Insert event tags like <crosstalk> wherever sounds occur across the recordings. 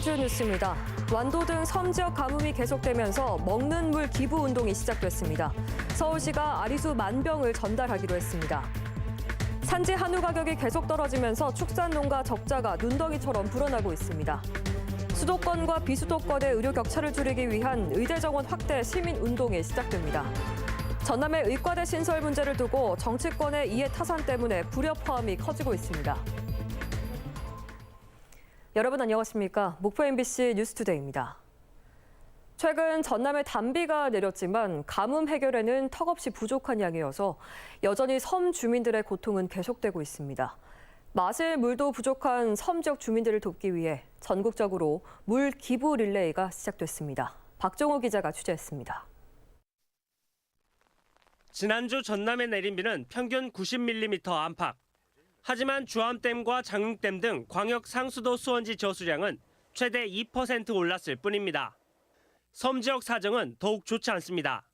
주요 뉴스입니다. 완도 등 섬 지역 가뭄이 계속되면서 먹는 물 기부 운동이 시작됐습니다. 서울시가 아리수 만 병을 전달하기로 했습니다. 산지 한우 가격이 계속 떨어지면서 축산 농가 적자가 눈덩이처럼 불어나고 있습니다. 수도권과 비수도권의 의료 격차를 줄이기 위한 의대 정원 확대 시민 운동이 시작됩니다. 전남의 의과대 신설 문제를 두고 정치권의 이해 타산 때문에 불협화음이 커지고 있습니다. 여러분 안녕하십니까? 목포 MBC 뉴스투데이입니다. 최근 전남에 단비가 내렸지만 가뭄 해결에는 턱없이 부족한 양이어서 여전히 섬 주민들의 고통은 계속되고 있습니다. 마실 물도 부족한 섬 지역 주민들을 돕기 위해 전국적으로 물 기부 릴레이가 시작됐습니다. 박종호 기자가 취재했습니다. 지난주 전남에 내린 비는 평균 90mm 안팎. 하지만 주암댐과 장흥댐 등 광역 상수도 수원지 저수량은 최대 2% 올랐을 뿐입니다. 섬 지역 사정은 더욱 좋지 않습니다.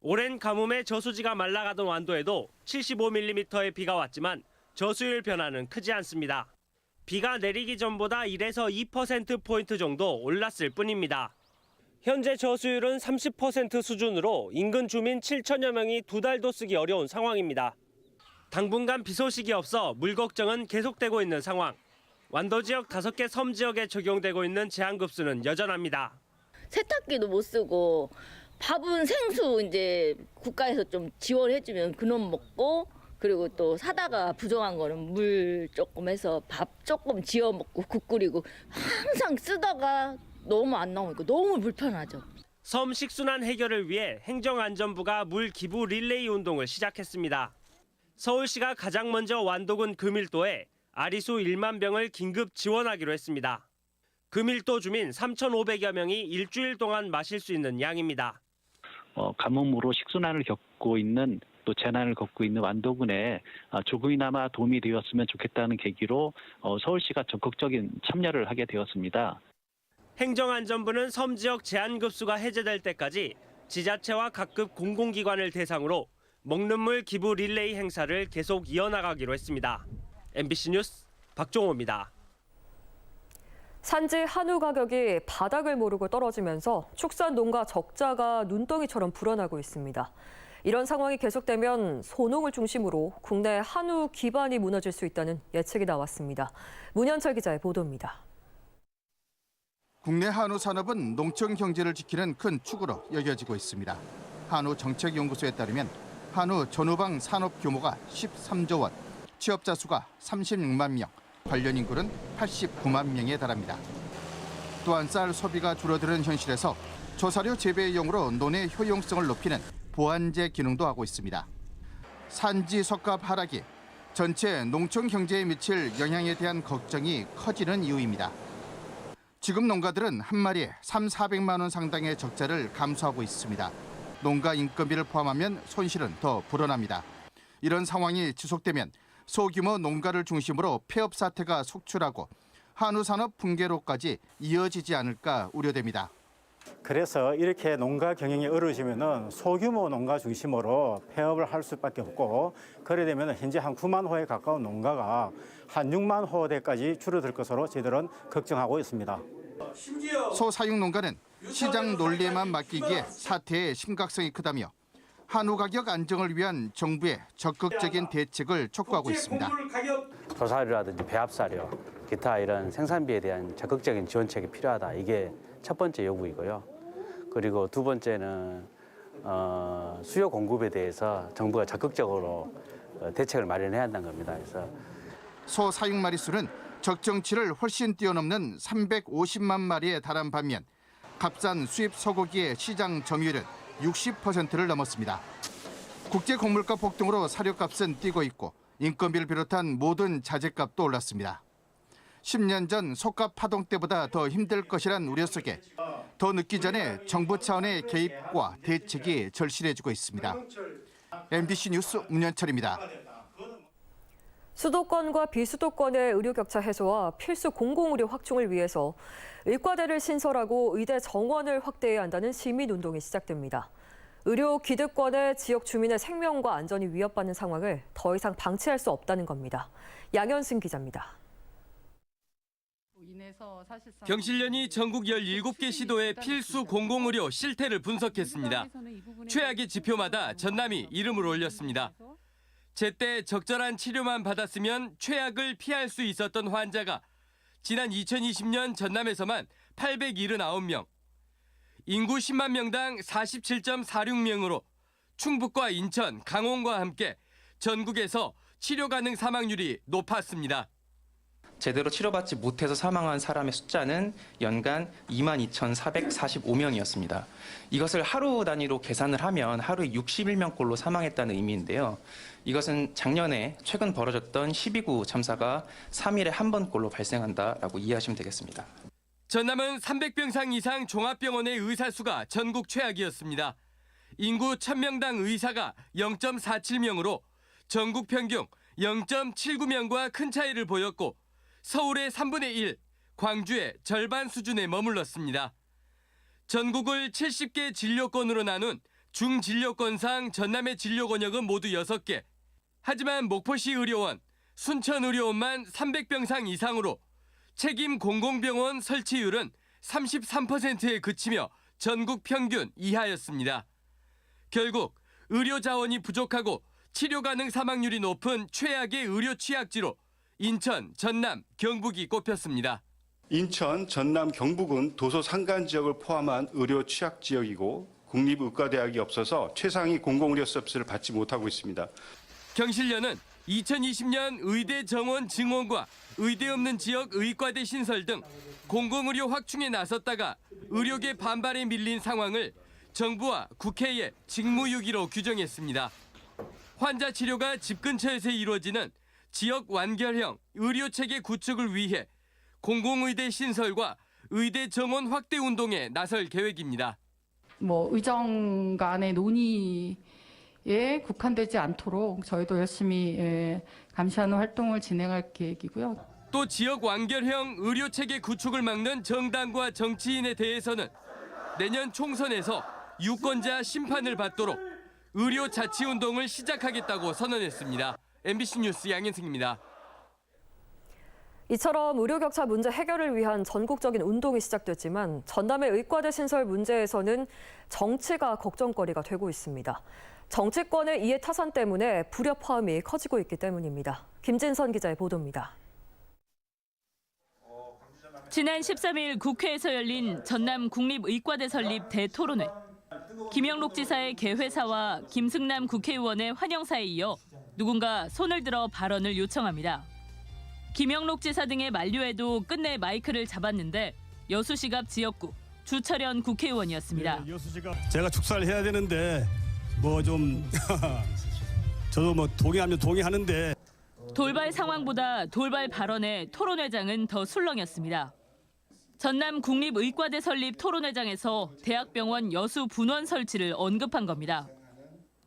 오랜 가뭄에 저수지가 말라가던 완도에도 75mm의 비가 왔지만 저수율 변화는 크지 않습니다. 비가 내리기 전보다 1에서 2%포인트 정도 올랐을 뿐입니다. 현재 저수율은 30% 수준으로 인근 주민 7천여 명이 두 달도 쓰기 어려운 상황입니다. 당분간 비 소식이 없어 물 걱정은 계속되고 있는 상황. 완도 지역 5개 섬 지역에 적용되고 있는 제한급수는 여전합니다. 세탁기도 못 쓰고 밥은 생수 이제 국가에서 좀 지원해주면 그놈 먹고 그리고 또 사다가 부정한 거는 물 조금 해서 밥 조금 지어 먹고 국 끓이고 항상 쓰다가 너무 안 나오니까 너무 불편하죠. 섬 식순환 해결을 위해 행정안전부가 물 기부 릴레이 운동을 시작했습니다. 서울시가 가장 먼저 완도군 금일도에 아리수 1만 병을 긴급 지원하기로 했습니다. 금일도 주민 3,500여 명이 일주일 동안 마실 수 있는 양입니다. 어, 가뭄으로 식순환을 겪고 있는 또 재난을 겪고 있는 완도군에 아, 조금이나마 도움이 되었으면 좋겠다는 계기로 어, 서울시가 적극적인 참여를 하게 되었습니다. 행정안전부는 섬 지역 제한급수가 해제될 때까지 지자체와 각급 공공기관을 대상으로 먹는 물 기부 릴레이 행사를 계속 이어나가기로 했습니다. MBC 뉴스 박종호입니다. 산지 한우 가격이 바닥을 모르고 떨어지면서 축산 농가 적자가 눈덩이처럼 불어나고 있습니다. 이런 상황이 계속되면 소농을 중심으로 국내 한우 기반이 무너질 수 있다는 예측이 나왔습니다. 문현철 기자의 보도입니다. 국내 한우 산업은 농촌 경제를 지키는 큰 축으로 여겨지고 있습니다. 한우 정책연구소에 따르면 한우 전후방 산업 규모가 13조 원, 취업자 수가 36만 명, 관련 인구는 89만 명에 달합니다. 또한 쌀 소비가 줄어드는 현실에서 조사료 재배용으로 논의 효용성을 높이는 보완제 기능도 하고 있습니다. 산지 석값 하락이 전체 농촌 경제에 미칠 영향에 대한 걱정이 커지는 이유입니다. 지금 농가들은 한 마리에 3, 400만 원 상당의 적자를 감수하고 있습니다. 농가 인건비를 포함하면 손실은 더 불어납니다. 이런 상황이 지속되면 소규모 농가를 중심으로 폐업 사태가 속출하고 한우 산업 붕괴로까지 이어지지 않을까 우려됩니다. 그래서 이렇게 농가 경영이 어려우시면은 소규모 농가 중심으로 폐업을 할 수밖에 없고 그래 되면 현재 한 9만 호에 가까운 농가가 한 6만 호대까지 줄어들 것으로 저희들은 걱정하고 있습니다. 소 사육 농가는 시장 논리에만 맡기기에 사태의 심각성이 크다며 한우 가격 안정을 위한 정부의 적극적인 대책을 촉구하고 있습니다. 조사료라든지 배합사료, 기타 이런 생산비에 대한 적극적인 지원책이 필요하다. 이게 첫 번째 요구이고요. 그리고 두 번째는 어, 수요 공급에 대해서 정부가 적극적으로 어, 대책을 마련해야 한다는 겁니다. 그래서 소 사육 마리 수는 적정치를 훨씬 뛰어넘는 350만 마리에 달한 반면 값싼 수입 소고기의 시장 점유율은 60%를 넘었습니다. 국제 곡물가 폭등으로 사료값은 뛰고 있고 인건비를 비롯한 모든 자재값도 올랐습니다. 10년 전 속값 파동 때보다 더 힘들 것이란 우려 속에 더 늦기 전에 정부 차원의 개입과 대책이 절실해지고 있습니다. MBC 뉴스 문현철입니다. 수도권과 비수도권의 의료 격차 해소와 필수 공공의료 확충을 위해서 의과대를 신설하고 의대 정원을 확대해야 한다는 시민운동이 시작됩니다. 의료 기득권의 지역 주민의 생명과 안전이 위협받는 상황을 더 이상 방치할 수 없다는 겁니다. 양현승 기자입니다. 경실련이 전국 17개 시도의 필수 공공의료 실태를 분석했습니다. 최악의 지표마다 전남이 이름을 올렸습니다. 제때 적절한 치료만 받았으면 최악을 피할 수 있었던 환자가 지난 2020년 전남에서만 879명, 인구 10만 명당 47.46명으로 충북과 인천, 강원과 함께 전국에서 치료 가능 사망률이 높았습니다. 제대로 치료받지 못해서 사망한 사람의 숫자는 연간 22,445명이었습니다. 이것을 하루 단위로 계산을 하면 하루에 61명꼴로 사망했다는 의미인데요. 이것은 작년에 최근 벌어졌던 12구 참사가 3일에 한 번꼴로 발생한다라고 이해하시면 되겠습니다. 전남은 300병상 이상 종합병원의 의사 수가 전국 최악이었습니다. 인구 1000명당 의사가 0.47명으로 전국 평균 0.79명과 큰 차이를 보였고 서울의 3분의 1, 광주의 절반 수준에 머물렀습니다. 전국을 70개 진료권으로 나눈 중진료권상 전남의 진료 권역은 모두 6개. 하지만 목포시 의료원, 순천 의료원만 300병상 이상으로 책임 공공병원 설치율은 33%에 그치며 전국 평균 이하였습니다. 결국 의료 자원이 부족하고 치료 가능 사망률이 높은 최악의 의료 취약지로 인천, 전남, 경북이 꼽혔습니다. 인천, 전남, 경북은 도서 산간 지역을 포함한 의료 취약 지역이고 국립의과대학이 없어서 최상위 공공의료 서비스를 받지 못하고 있습니다. 경실련은 2020년 의대 정원 증원과 의대 없는 지역 의과대 신설 등 공공의료 확충에 나섰다가 의료계 반발에 밀린 상황을 정부와 국회에 직무유기로 규정했습니다. 환자 치료가 집 근처에서 이루어지는 지역 완결형 의료 체계 구축을 위해 공공의대 신설과 의대 정원 확대 운동에 나설 계획입니다. 뭐 의정 간의 논의에 국한되지 않도록 저희도 열심히 예, 감시하는 활동을 진행할 계획이고요. 또 지역 완결형 의료 체계 구축을 막는 정당과 정치인에 대해서는 내년 총선에서 유권자 심판을 받도록 의료 자치 운동을 시작하겠다고 선언했습니다. MBC 뉴스 양현승입니다. 이처럼 의료 격차 문제 해결을 위한 전국적인 운동이 시작됐지만 전남의 의과대 신설 문제에서는 정치가 걱정거리가 되고 있습니다. 정치권의 이해 타산 때문에 불협화음이 커지고 있기 때문입니다. 김진선 기자의 보도입니다. 지난 13일 국회에서 열린 전남 국립의과대 설립 대토론회. 김영록 지사의 개회사와 김승남 국회의원의 환영사에 이어 누군가 손을 들어 발언을 요청합니다. 김영록 지사 등의 만류에도 끝내 마이크를 잡았는데 여수시갑 지역구 주철현 국회의원이었습니다. 제가 축사를 해야 되는데 뭐 좀 <laughs> 저도 뭐 동의하면 동의하는데 돌발 상황보다 돌발 발언에 토론회장은 더 술렁였습니다. 전남 국립의과대 설립 토론회장에서 대학병원 여수 분원 설치를 언급한 겁니다.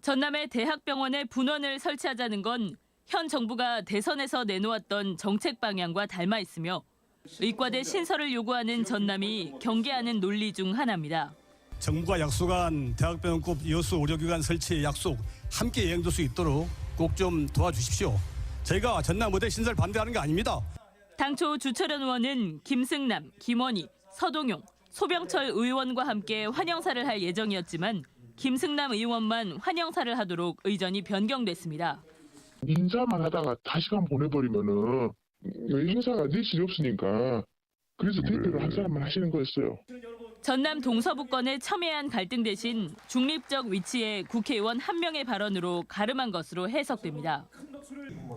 전남의 대학병원에 분원을 설치하자는 건 현 정부가 대선에서 내놓았던 정책 방향과 닮아 있으며 의과대 신설을 요구하는 전남이 경계하는 논리 중 하나입니다. 정부가 약속한 대학병원급 여수 의료기관 설치 약속 함께 이행될 수 있도록 꼭 좀 도와주십시오. 저희가 전남 의대 신설 반대하는 게 아닙니다. 당초 주철현 의원은 김승남, 김원희, 서동용, 소병철 의원과 함께 환영사를 할 예정이었지만 김승남 의원만 환영사를 하도록 의전이 변경됐습니다. 인사만 하다가 다시간 보내버리면은 행사가 내실이 없으니까 그래서 대표를 한 사람만 하시는 거였어요. 전남 동서부권의 첨예한 갈등 대신 중립적 위치의 국회의원 한 명의 발언으로 가름한 것으로 해석됩니다.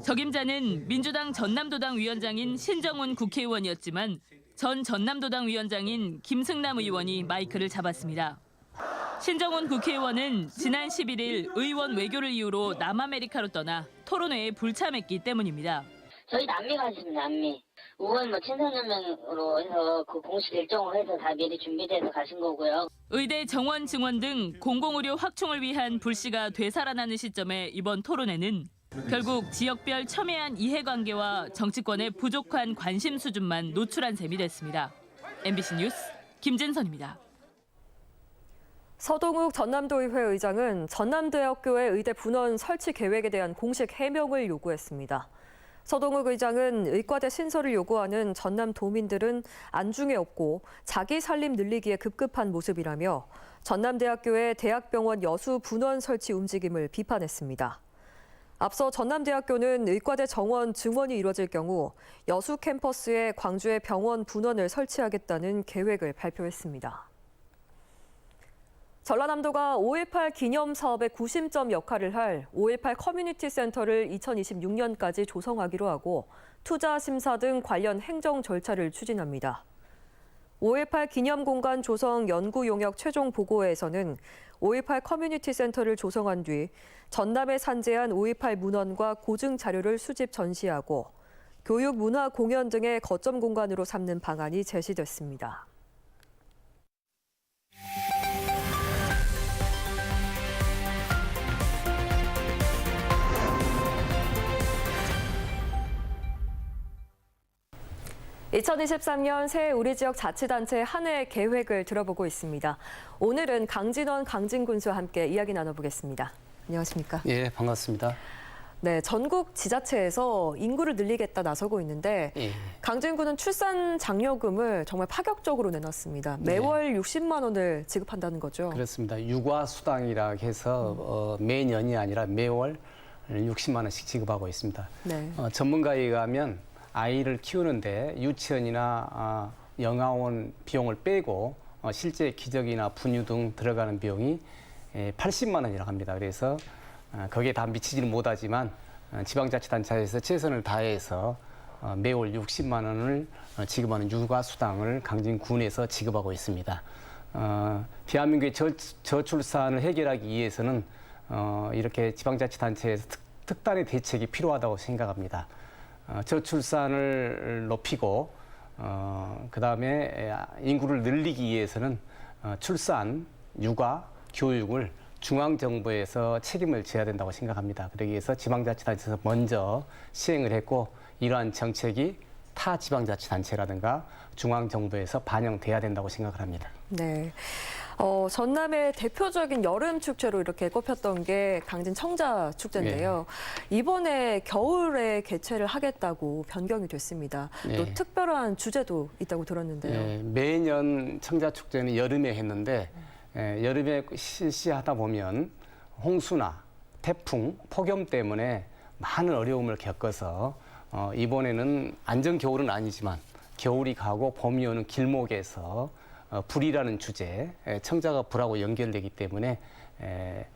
적임자는 민주당 전남도당 위원장인 신정훈 국회의원이었지만 전 전남도당 위원장인 김승남 의원이 마이크를 잡았습니다. 신정훈 국회의원은 지난 11일 의원 외교를 이유로 남아메리카로 떠나 토론회에 불참했기 때문입니다. 저희 남미 가십니다, 남미. 의원 뭐 친선연맹으로 해서 그 공식 일정을 해서 다 미리 준비돼서 가신 거고요. 의대 정원 증원 등 공공의료 확충을 위한 불씨가 되살아나는 시점에 이번 토론회는 결국 지역별 첨예한 이해관계와 정치권의 부족한 관심 수준만 노출한 셈이 됐습니다. MBC 뉴스 김진선입니다. 서동욱 전남도의회 의장은 전남대학교의 의대 분원 설치 계획에 대한 공식 해명을 요구했습니다. 서동욱 의장은 의과대 신설을 요구하는 전남 도민들은 안중에 없고 자기 살림 늘리기에 급급한 모습이라며 전남대학교의 대학병원 여수 분원 설치 움직임을 비판했습니다. 앞서 전남대학교는 의과대 정원 증원이 이뤄질 경우 여수 캠퍼스에 광주의 병원 분원을 설치하겠다는 계획을 발표했습니다. 전라남도가 5.18 기념 사업의 구심점 역할을 할 5.18 커뮤니티 센터를 2026년까지 조성하기로 하고 투자 심사 등 관련 행정 절차를 추진합니다. 5.18 기념 공간 조성 연구 용역 최종 보고에서는 5.18 커뮤니티 센터를 조성한 뒤 전남에 산재한 5.18 문헌과 고증 자료를 수집 전시하고 교육, 문화, 공연 등의 거점 공간으로 삼는 방안이 제시됐습니다. (2023년) 새해 우리 지역 자치단체 한 해 계획을 들어보고 있습니다. 오늘은 강진원 강진군수와 함께 이야기 나눠보겠습니다. 안녕하십니까? 예, 반갑습니다. 네, 전국 지자체에서 인구를 늘리겠다 나서고 있는데 예. 강진군은 출산 장려금을 정말 파격적으로 내놨습니다. 매월 60만 원을 지급한다는 거죠. 그렇습니다. 육아 수당이라 해서 어, 매년이 아니라 매월 60만 원씩 지급하고 있습니다. 네. 어, 전문가에 의하면 아이를 키우는데 유치원이나 아, 영아원 비용을 빼고 어, 실제 기저귀나 분유 등 들어가는 비용이 에, 80만 원이라고 합니다. 그래서 어, 거기에 다 미치지는 못하지만 어, 지방자치단체에서 최선을 다해서 어, 매월 60만 원을 어, 지급하는 육아 수당을 강진군에서 지급하고 있습니다. 어, 대한민국의 저, 저출산을 해결하기 위해서는 어, 이렇게 지방자치단체에서 특, 특단의 대책이 필요하다고 생각합니다. 어, 저출산을 높이고 어, 그다음에 인구를 늘리기 위해서는 어, 출산, 육아, 교육을 중앙 정부에서 책임을 져야 된다고 생각합니다. 그러기 위해서 지방자치단체에서 먼저 시행을 했고 이러한 정책이 타 지방자치단체라든가 중앙 정부에서 반영돼야 된다고 생각을 합니다. 네. 어, 전남의 대표적인 여름 축제로 이렇게 꼽혔던 게 강진 청자 축제인데요. 이번에 겨울에 개최를 하겠다고 변경이 됐습니다. 또 네. 특별한 주제도 있다고 들었는데요. 예, 매년 청자 축제는 여름에 했는데 예, 여름에 실시하다 보면 홍수나 태풍, 폭염 때문에 많은 어려움을 겪어서 어, 이번에는 안전 겨울은 아니지만 겨울이 가고 봄이 오는 길목에서 어, 불이라는 주제, 에, 청자가 불하고 연결되기 때문에 에,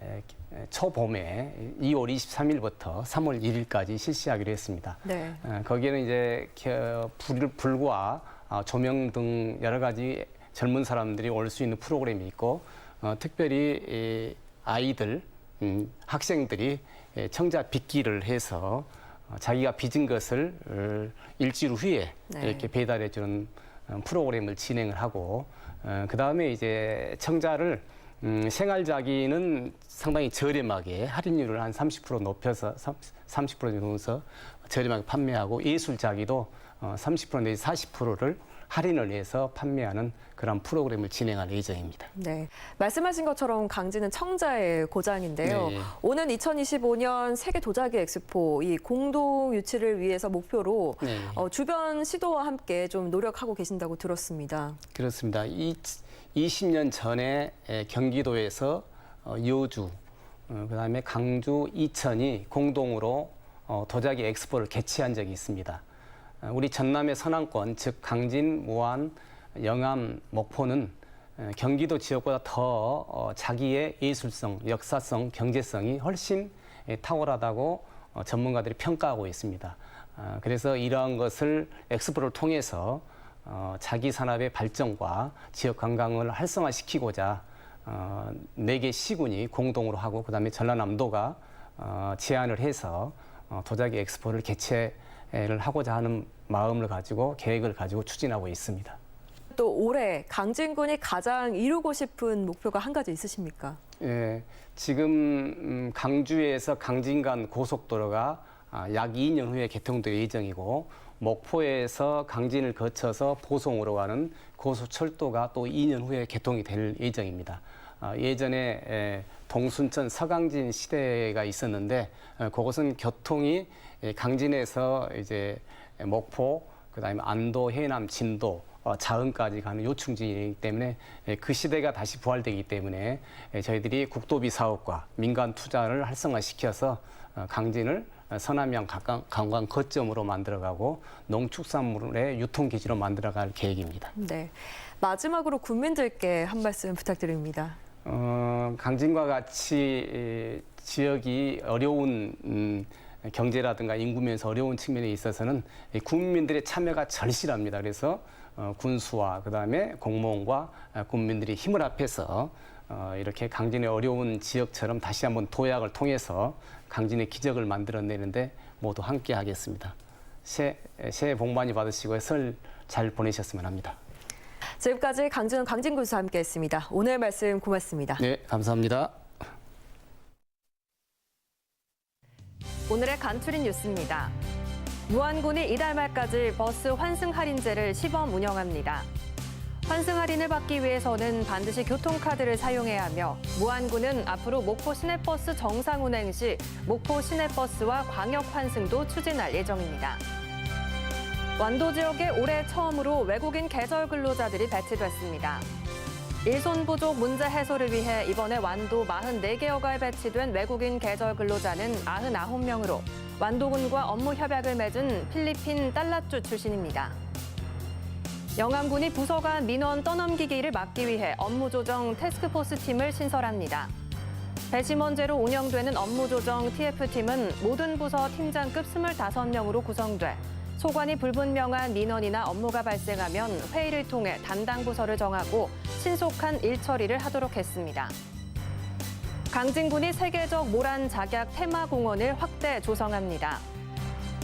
에, 초봄에 2월 23일부터 3월 1일까지 실시하기로 했습니다. 네. 어, 거기에는 이제 겨- 불, 불과 어, 조명 등 여러 가지 젊은 사람들이 올 수 있는 프로그램이 있고 어, 특별히 이 아이들, 음, 학생들이 예, 청자 빚기를 해서 어, 자기가 빚은 것을 어, 일주일 후에 네. 이렇게 배달해 주는 어, 프로그램을 진행을 하고 어, 그 다음에 이제 청자를 음, 생활자기는 상당히 저렴하게 할인율을 한 30% 높여서 30% 정도 서 저렴하게 판매하고 예술자기도 어, 30% 내지 40%를 할인을 해서 판매하는 그런 프로그램을 진행할 예정입니다. 네. 말씀하신 것처럼 강진은 청자의 고장인데요. 네. 오는 2025년 세계 도자기 엑스포 이 공동 유치를 위해서 목표로 네. 어, 주변 시도와 함께 좀 노력하고 계신다고 들었습니다. 그렇습니다. 이 20년 전에 에, 경기도에서 어, 여주, 어, 그다음에 강주, 이천이 공동으로 어, 도자기 엑스포를 개최한 적이 있습니다. 어, 우리 전남의 서남권, 즉 강진, 무안, 영암, 목포는 에, 경기도 지역보다 더 어, 자기의 예술성, 역사성, 경제성이 훨씬 에, 탁월하다고 어, 전문가들이 평가하고 있습니다. 어, 그래서 이러한 것을 엑스포를 통해서 어, 자기 산업의 발전과 지역 관광을 활성화시키고자 어, 네개 시군이 공동으로 하고 그다음에 전라남도가 어, 제안을 해서 어, 도자기 엑스포를 개최 를 하고자 하는 마음을 가지고 계획을 가지고 추진하고 있습니다. 또 올해 강진군이 가장 이루고 싶은 목표가 한 가지 있으십니까? 예, 지금 음, 강주에서 강진 간 고속도로가 아, 약 2년 후에 개통될 예정이고 목포에서 강진을 거쳐서 보송으로 가는 고속철도가 또 2년 후에 개통이 될 예정입니다. 아, 예전에 동 동순천 서강진 시대가 있었는데 어, 그것은 교통이 예, 강진에서 이제 목포 그다음에 안도, 해남, 진도 어, 자은까지 가는 요충지이기 때문에 예, 그 시대가 다시 부활되기 때문에 예, 저희들이 국도비 사업과 민간 투자를 활성화시켜서 어, 강진을 서남양 관광- 거점으로 만들어가고 농축산물의 유통 기지로 만들어갈 계획입니다. 네. 마지막으로 국민들께 한 말씀 부탁드립니다. 어, 강진과 같이 에, 지역이 어려운 음, 경제라든가 인구 면에서 어려운 측면에 있어서는 이 국민들의 참여가 절실합니다. 그래서 어, 군수와 그다음에 공무원과 아, 국민들이 힘을 합해서 어, 이렇게 강진의 어려운 지역처럼 다시 한번 도약을 통해서 강진의 기적을 만들어내는데 모두 함께 하겠습니다. 새해, 새해 복 많이 받으시고 설 잘 보내셨으면 합니다. 지금까지 강준 강진군수와 함께했습니다. 오늘 말씀 고맙습니다. 네, 감사합니다. 오늘의 간추린 뉴스입니다. 무안군이 이달 말까지 버스 환승 할인제를 시범 운영합니다. 환승 할인을 받기 위해서는 반드시 교통카드를 사용해야 하며 무안군은 앞으로 목포 시내버스 정상 운행 시 목포 시내버스와 광역 환승도 추진할 예정입니다. 완도 지역에 올해 처음으로 외국인 계절 근로자들이 배치됐습니다. 일손 부족 문제 해소를 위해 이번에 완도 44개 여가에 배치된 외국인 계절 근로자는 99명으로 완도군과 업무 협약을 맺은 필리핀 달라주 출신입니다. 영암군이 부서 간 민원 떠넘기기를 막기 위해 업무조정 태스크포스 팀을 신설합니다. 배심원제로 운영되는 업무조정 TF팀은 모든 부서 팀장급 25명으로 구성돼 소관이 불분명한 민원이나 업무가 발생하면 회의를 통해 담당 부서를 정하고 신속한 일 처리를 하도록 했습니다. 강진군이 세계적 모란 작약 테마 공원을 확대 조성합니다.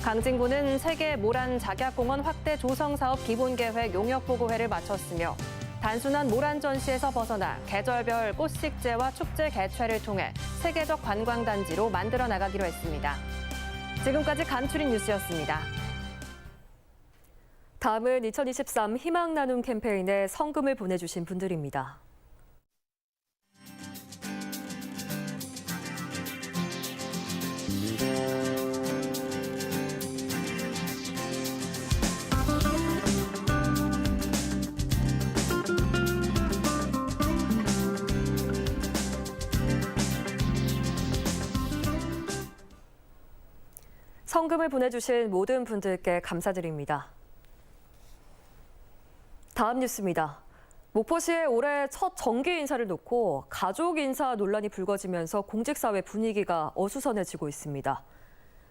강진군은 세계 모란 작약 공원 확대 조성 사업 기본 계획 용역 보고회를 마쳤으며 단순한 모란 전시에서 벗어나 계절별 꽃식재와 축제 개최를 통해 세계적 관광 단지로 만들어 나가기로 했습니다. 지금까지 간추린 뉴스였습니다. 다음은 2023 희망 나눔 캠페인에 성금을 보내주신 분들입니다. 성금을 보내주신 모든 분들께 감사드립니다. 다음 뉴스입니다. 목포시에 올해 첫 정기 인사를 놓고 가족 인사 논란이 불거지면서 공직사회 분위기가 어수선해지고 있습니다.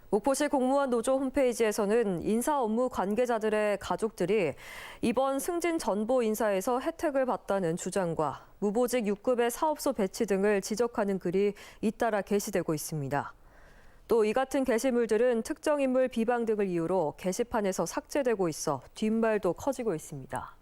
목포시 공무원 노조 홈페이지에서는 인사 업무 관계자들의 가족들이 이번 승진 전보 인사에서 혜택을 받다는 주장과 무보직 6급의 사업소 배치 등을 지적하는 글이 잇따라 게시되고 있습니다. 또 이 같은 게시물들은 특정 인물 비방 등을 이유로 게시판에서 삭제되고 있어 뒷말도 커지고 있습니다.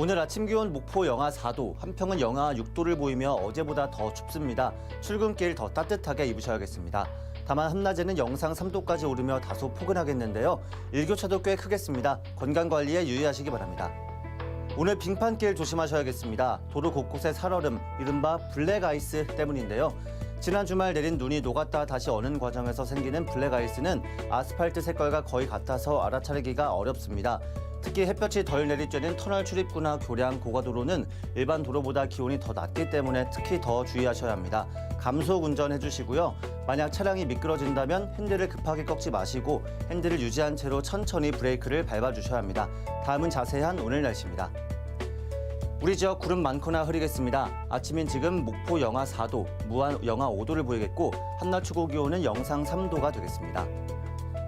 오늘 아침 기온 목포 영하 4도, 한평은 영하 6도를 보이며 어제보다 더 춥습니다. 출근길 더 따뜻하게 입으셔야겠습니다. 다만 한낮에는 영상 3도까지 오르며 다소 포근하겠는데요. 일교차도 꽤 크겠습니다. 건강 관리에 유의하시기 바랍니다. 오늘 빙판길 조심하셔야겠습니다. 도로 곳곳에 살얼음, 이른바 블랙아이스 때문인데요. 지난 주말 내린 눈이 녹았다 다시 어는 과정에서 생기는 블랙 아이스는 아스팔트 색깔과 거의 같아서 알아차리기가 어렵습니다. 특히 햇볕이 덜 내리쬐는 터널 출입구나 교량 고가도로는 일반 도로보다 기온이 더 낮기 때문에 특히 더 주의하셔야 합니다. 감속 운전해 주시고요. 만약 차량이 미끄러진다면 핸들을 급하게 꺾지 마시고 핸들을 유지한 채로 천천히 브레이크를 밟아 주셔야 합니다. 다음은 자세한 오늘 날씨입니다. 우리 지역 구름 많거나 흐리겠습니다. 아침인 지금 목포 영하 4도, 무안 영하 5도를 보이겠고 한낮 최고 기온은 영상 3도가 되겠습니다.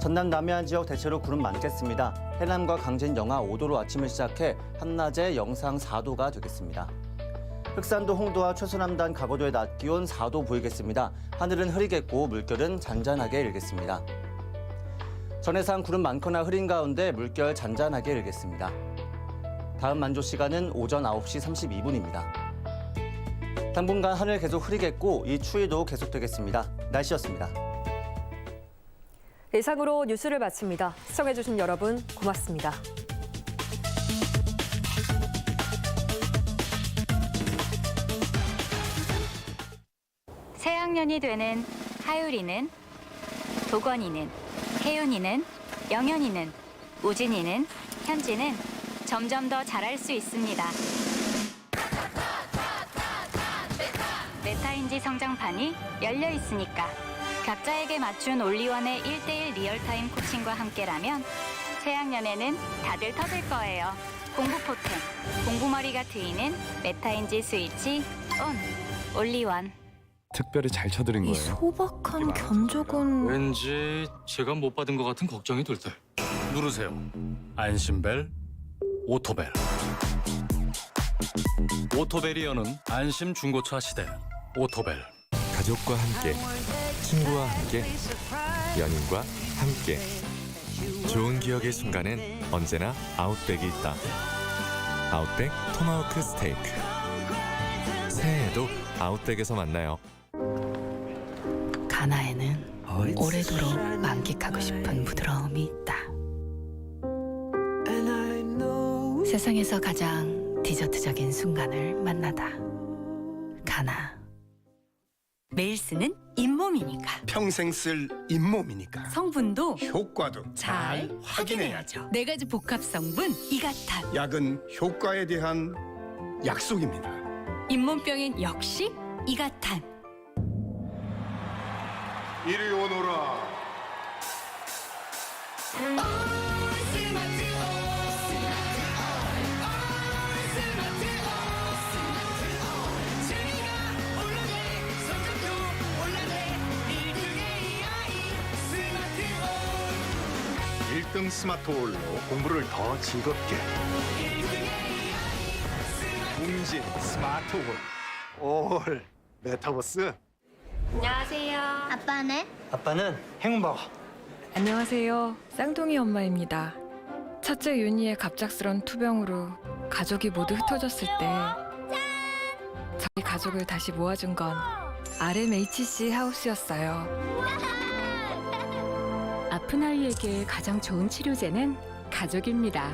전남 남해안 지역 대체로 구름 많겠습니다. 해남과 강진 영하 5도로 아침을 시작해 한낮에 영상 4도가 되겠습니다. 흑산도 홍도와 최소남단 가고도의 낮 기온 4도 보이겠습니다. 하늘은 흐리겠고 물결은 잔잔하게 일겠습니다. 전해상 구름 많거나 흐린 가운데 물결 잔잔하게 일겠습니다. 다음 만조 시간은 오전 9시 32분입니다. 당분간 하늘 계속 흐리겠고 이 추위도 계속되겠습니다. 날씨였습니다. 이상으로 뉴스를 마칩니다. 시청해주신 여러분 고맙습니다. 새학년이 되는 하율이는 도건이는 혜윤이는 영현이는 우진이는 현지는 점점 더 잘할 수 있습니다. 메타인지 성장판이 열려 있으니까 각자에게 맞춘 올리원의 1대1 리얼타임 코칭과 함께라면 새학년에는 다들 터질 거예요. 공부 포텐, 공부머리가 트이는 메타인지 스위치 온, 올리원. 특별히 잘 쳐드린 거예요. 소박한 견적은 왠지 제가 못 받은 것 같은 걱정이 들 때. 누르세요. 안심벨, 오토벨. 오토벨이 여는 안심 중고차 시대. 오토벨. 가족과 함께, 친구와 함께, 연인과 함께. 좋은 기억의 순간엔 언제나 아웃백이 있다. 아웃백 토마호크 스테이크. 새해에도 아웃백에서 만나요. 가나에는 오래도록 만끽하고 싶은 부드러움이 있다. 세상에서 가장 디저트적인 순간을 만나다. 가나. 매일 쓰는 잇몸이니까. 평생 쓸 잇몸이니까 성분도 효과도 잘 확인해야죠. 네 가지 복합 성분 이가탄. 약은 효과에 대한 약속입니다. 잇몸병엔 역시 이가탄. 이리 오너라. 일등 스마트 홀로 공부를 더 즐겁게. 웅진 스마트 홀. 올 메타버스. 안녕하세요. 아빠는? 아빠는 행복. 안녕하세요. 쌍둥이 엄마입니다. 첫째 윤희의 갑작스런 투병으로 가족이 모두 흩어졌을 때 저희 가족을 다시 모아준 건 RMHC 하우스였어요. 아픈 아이에게 가장 좋은 치료제는 가족입니다.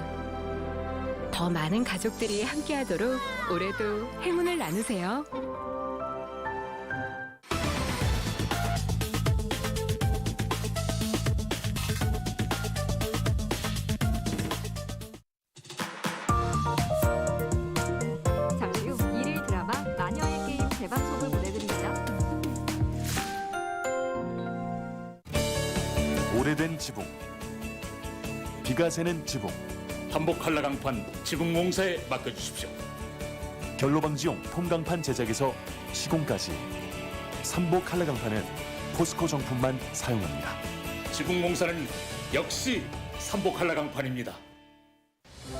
더 많은 가족들이 함께하도록 올해도 행운을 나누세요. 오래된 지붕 비가 새는 지붕 한복 한라강판 지붕 공사에 맡겨주십시오. 결로방지용 폼강판 제작에서 시공까지 삼복 한라강판은 포스코 정품만 사용합니다 지붕 공사는 역시 삼복 한라강판입니다.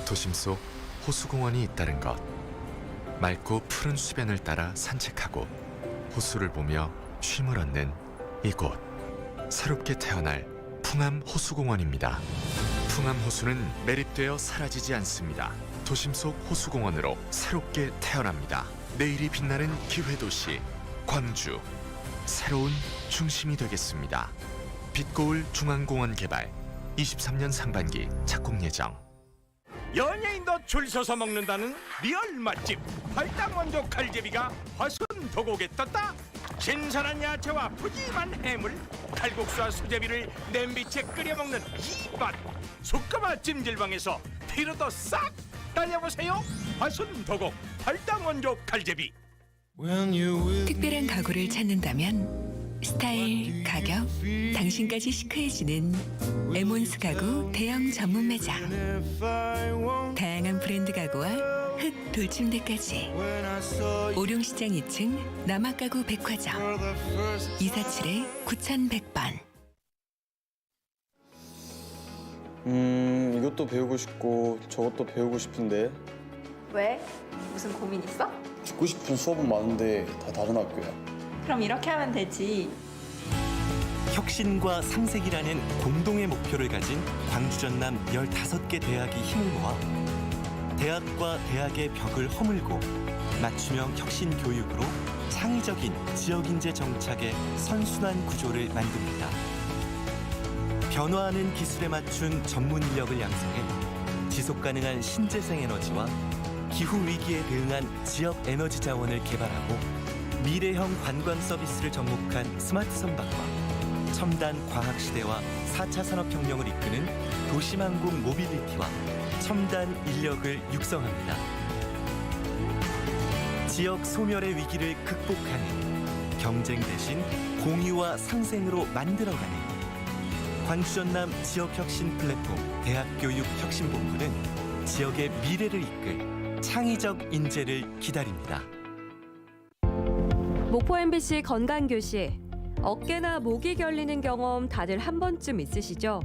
도심 속 호수공원이 있다는 것. 맑고 푸른 수변을 따라 산책하고 호수를 보며 쉼을 얻는 이곳. 새롭게 태어날 풍암 호수공원입니다. 풍암 호수는 매립되어 사라지지 않습니다. 도심 속 호수공원으로 새롭게 태어납니다. 내일이 빛나는 기회도시 광주. 새로운 중심이 되겠습니다. 빛고울 중앙공원 개발 23년 상반기 착공 예정. 연예인도 줄 서서 먹는다는 리얼 맛집 팔당 원조 칼제비가 화순 도곡에 떴다. 신선한 야채와 푸짐한 해물, 칼국수와 수제비를 냄비채 끓여 먹는 이맛. 숙가마 찜질방에서 피로도 싹 달려보세요. 화순 도곡 팔당원조 칼제비. 특별한 가구를 찾는다면 스타일, 가격, 당신까지 시크해지는 에몬스 가구 대형 전문 매장. 다양한 브랜드 가구와 흑 돌침대까지. 오룡시장 2층 남학가구 백화점 247에 9100번. 음, 이것도 배우고 싶고 저것도 배우고 싶은데 왜? 무슨 고민 있어? 듣고 싶은 수업은 많은데 다 다른 학교야. 그럼 이렇게 하면 되지. 혁신과 상생이라는 공동의 목표를 가진 광주 전남 15개 대학이 힘을 모아 대학과 대학의 벽을 허물고 맞춤형 혁신 교육으로 창의적인 지역 인재 정착의 선순환 구조를 만듭니다. 변화하는 기술에 맞춘 전문 인력을 양성해 지속 가능한 신재생 에너지와 기후 위기에 대응한 지역 에너지 자원을 개발하고 미래형 관광 서비스를 접목한 스마트 선박과 첨단 과학 시대와 4차 산업혁명을 이끄는 도시망공 모빌리티와 첨단 인력을 육성합니다. 지역 소멸의 위기를 극복하는 경쟁 대신 공유와 상생으로 만들어가는 광주 전남 지역혁신 플랫폼 대학교육혁신본부는 지역의 미래를 이끌 창의적 인재를 기다립니다. 목포 MBC 건강교실. 어깨나 목이 결리는 경험 다들 한 번쯤 있으시죠?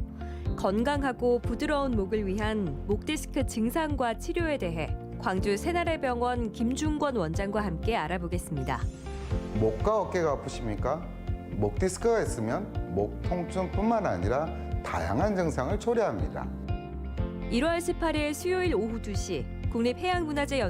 건강하고 부드러운 목을 위한 목 디스크 증상과 치료에 대해 광주 새나래병원 김중권 원장과 함께 알아보겠습니다. 목과 어깨가 아프십니까? 목 디스크가 있으면 목 통증뿐만 아니라 다양한 증상을 초래합니다. 1월 18일 수요일 오후 2시 국립해양문화재 연